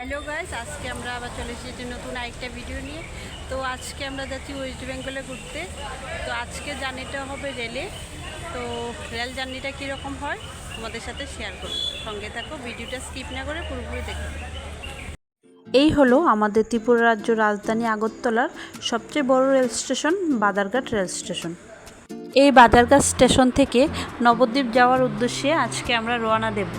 Hello guys, আজকে আমরা আবার চলে এসেছি নতুন আরেকটা ভিডিও নিয়ে। তো আজকে আমরা যাচ্ছি ওয়েস্ট বেঙ্গলে ঘুরতে। তো আজকে জার্নিটা হবে রেলে তো রেল জার্নিটা কীরকম হয়, তোমাদের সাথে শেয়ার করব। সঙ্গে থাকো ভিডিওটা স্কিপ না করে পুরোপুরি দেখো। এই হলো আমাদের ত্রিপুরা রাজ্য রাজধানী আগরতলার সবচেয়ে বড় rail station Badarghat rail station এই বাদারঘাট স্টেশন থেকে নবদ্বীপ যাওয়ার উদ্দেশ্যে আজকে আমরা রওনা দেব।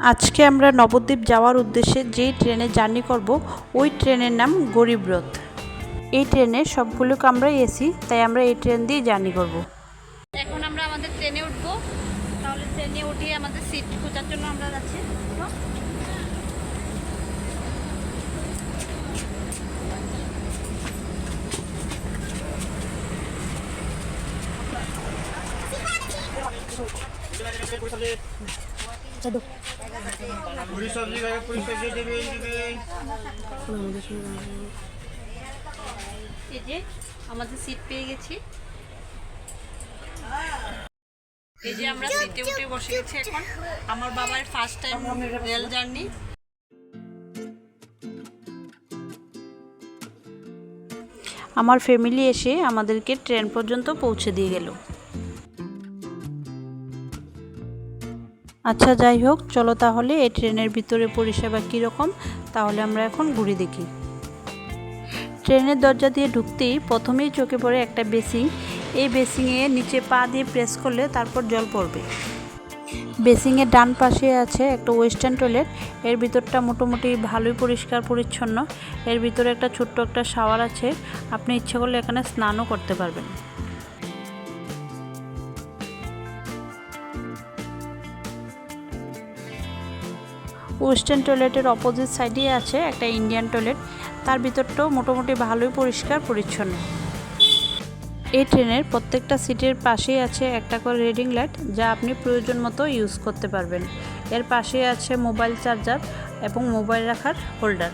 আজকে আমরা নবদ্বীপ যাওয়ার উদ্দেশ্যে যেই ট্রেনে জার্নি করব, ওই ট্রেনের নাম গরিব রথ। এই ট্রেনে সবগুলো কামরাই এসি, তাই আমরা এই ট্রেন দিয়ে জার্নি করব। এখন আমরা আমাদের ট্রেনে উঠবো। তাহলে ট্রেনে উঠে আমাদের সিট খোঁজার জন্য আমরা যাচ্ছি। পুরি সবজি খাবে পুরি সবজি দেবেন দেবেন এই যে আমাদের সিট পেয়ে গেছি। এই যে আমরা সিটে উঠে বসে গেছি এখন। আমার বাবার ফার্স্ট টাইম রেল জার্নি আমার ফ্যামিলি এসে আমাদেরকে ট্রেন পর্যন্ত পৌঁছে দিয়ে গেল। আচ্ছা যাই হোক, চলো তাহলে এই ট্রেনের ভিতরে পরিষেবা কীরকম তাহলে আমরা এখন ঘুরে দেখি। ট্রেনের দরজা দিয়ে ঢুকতেই প্রথমেই চোখে পড়ে একটা বেসিং এই বেসিংয়ে নিচে পা দিয়ে প্রেস করলে তারপর জল পড়বে। বেসিংয়ের ডান পাশে আছে একটা ওয়েস্টার্ন টয়লেট। এর ভিতরটা মোটামুটি ভালোই পরিষ্কার, পরিচ্ছন্ন। এর ভিতরে একটা ছোট্ট একটা শাওয়ার আছে। আপনি ইচ্ছে করলে এখানে স্নানও করতে পারবেন। ওয়েস্টার্ন টয়লেটের অপোজিট সাইডে আছে একটা ইন্ডিয়ান টয়লেট। তার ভিতরটাও মোটামুটি ভালোই পরিষ্কার, পরিচ্ছন্ন। এই ট্রেনের প্রত্যেকটা সিটের পাশেই আছে একটা করে রিডিং লাইট, যা আপনি প্রয়োজন মতো ইউজ করতে পারবেন। এর পাশেই আছে মোবাইল চার্জার এবং মোবাইল রাখার হোল্ডার।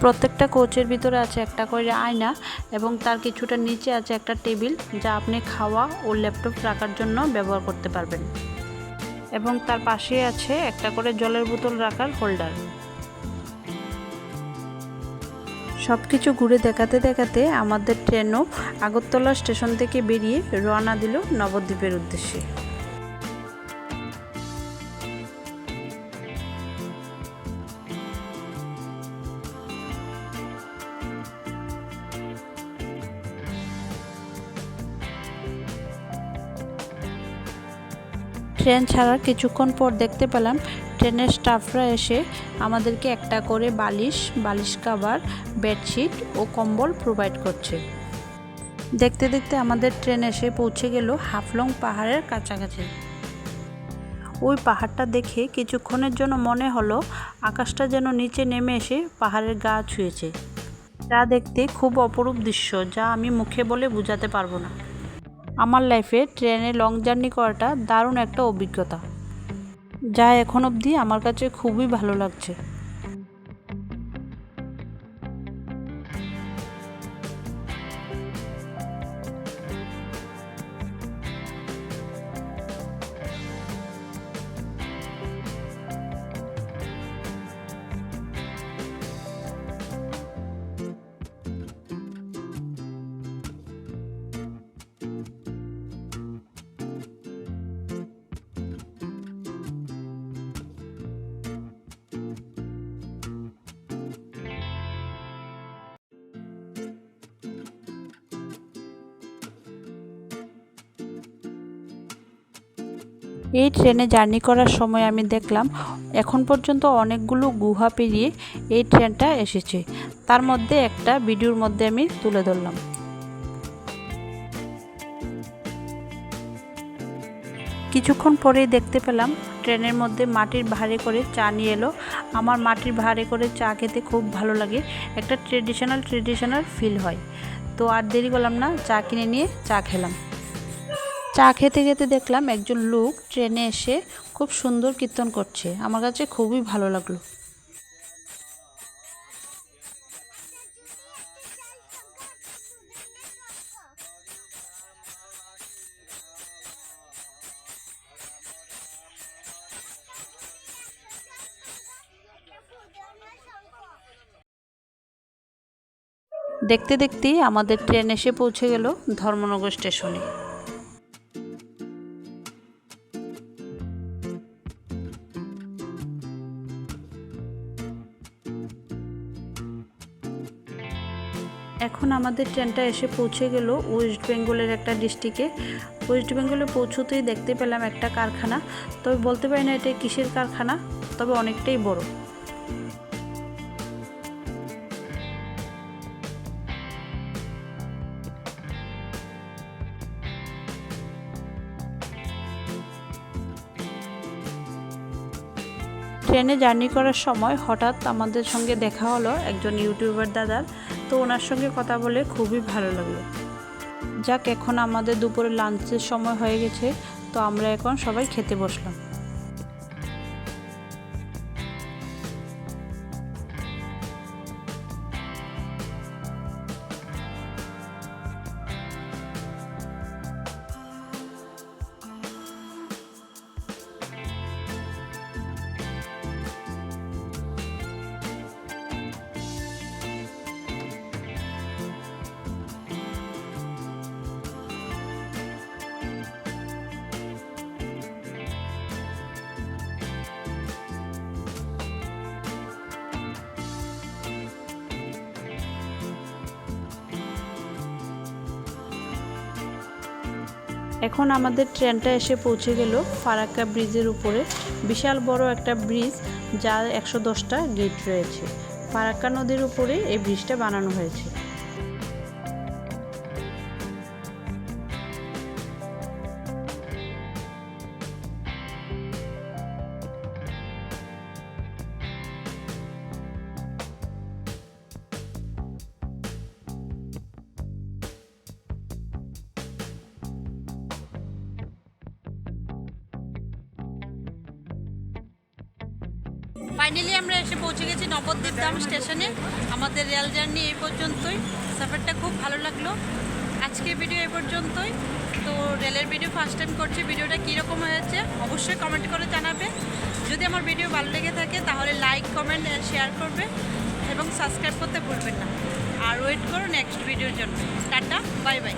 প্রত্যেকটা কোচের ভিতরে আছে একটা করে আয়না এবং তার কিছুটা নিচে আছে একটা টেবিল, যা আপনি খাওয়া ও ল্যাপটপ রাখার জন্য ব্যবহার করতে পারবেন। এবং তার পাশে আছে একটা করে জলের বোতল রাখার হোল্ডার সব কিছু ঘুরে দেখাতে দেখাতে আমাদের ট্রেনও আগরতলা স্টেশন থেকে বেরিয়ে রওনা দিল নবদ্বীপের উদ্দেশ্যে। ট্রেন ছাড়ার কিছুক্ষণ পর দেখতে পেলাম ট্রেনের স্টাফরা এসে আমাদেরকে একটা করে বালিশ বালিশ কাভার, বেডশিট ও কম্বল প্রোভাইড করছে। দেখতে দেখতে আমাদের ট্রেন এসে পৌঁছে গেল হাফলং পাহাড়ের কাছাকাছি। ওই পাহাড়টা দেখে কিছুক্ষণের জন্য মনে হলো আকাশটা যেন নিচে নেমে এসে পাহাড়ের গা ছুঁয়েছে। যা দেখতে খুব অপরূপ দৃশ্য যা আমি মুখে বলে বোঝাতে পারব না। আমার লাইফে ট্রেনে লং জার্নি করাটা দারুণ একটা অভিজ্ঞতা। যা এখন অবধি আমার কাছে খুবই ভালো লাগছে। এই ট্রেনে জার্নি করার সময় আমি দেখলাম, এখন পর্যন্ত অনেকগুলো গুহা পেরিয়ে এই ট্রেনটা এসেছে। তার মধ্যে একটা ভিডিওর মধ্যে আমি তুলে ধরলাম। কিছুক্ষণ পরেই দেখতে পেলাম ট্রেনের মধ্যে মাটির ভারে করে চা নিয়ে এলো। আমার মাটির ভারে করে চা খেতে খুব ভালো লাগে, একটা ট্রেডিশনাল ট্রেডিশনাল ফিল হয়। তো আর দেরি করলাম না, চা কিনে নিয়ে চা খেলাম। চা খেতে খেতে দেখলাম একজন লোক ট্রেনে এসে খুব সুন্দর কীর্তন করছে। আমার কাছে খুবই ভালো লাগল। দেখতে দেখতেই আমাদের ট্রেন এসে পৌঁছে গেল ধর্মনগর স্টেশনে। এখন আমাদের ট্রেনটা এসে পৌঁছে গেল ওয়েস্ট বেঙ্গলের একটা ডিস্ট্রিক্টে। ওয়েস্ট বেঙ্গলে পৌঁছতেই দেখতে পেলাম একটা কারখানা। তবে বলতে পারি না এটা কিসের কারখানা, তবে অনেকটাই বড়। ট্রেনে জার্নি করার সময় হঠাৎ আমাদের সঙ্গে দেখা হলো একজন ইউটিউবার দাদার। তো ওনার সঙ্গে কথা বলে খুবই ভালো লাগল। যাক, এখন আমাদের দুপুরে লাঞ্চের সময় হয়ে গেছে, তো আমরা এখন সবাই খেতে বসলাম। এখন আমাদের ট্রেনটা এসে পৌঁছে গেল ফারাক্কা ব্রিজের উপরে। বিশাল বড় একটা ব্রিজ যার একশো দশটা গেট রয়েছে। ফারাক্কা নদীর উপরে এই ব্রিজটা বানানো হয়েছে। ফাইনালি আমরা এসে পৌঁছে গেছি নবদ্বীপ ধাম স্টেশনে। আমাদের রেল জার্নি এই পর্যন্তই। সফরটা খুব ভালো লাগল। আজকের ভিডিও এই পর্যন্তই। তো রেলের ভিডিও ফার্স্ট টাইম করছি ভিডিওটা কীরকম হয়েছে অবশ্যই কমেন্ট করে জানাবে। যদি আমার ভিডিও ভালো লেগে থাকে, তাহলে লাইক কমেন্ট শেয়ার করবে এবং সাবস্ক্রাইব করতে ভুলবেন না। আর ওয়েট করো নেক্সট ভিডিওর জন্য। Tata bye bye